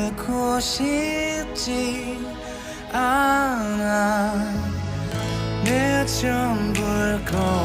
잃고 싶지 않아. 내 전부를 걸었으니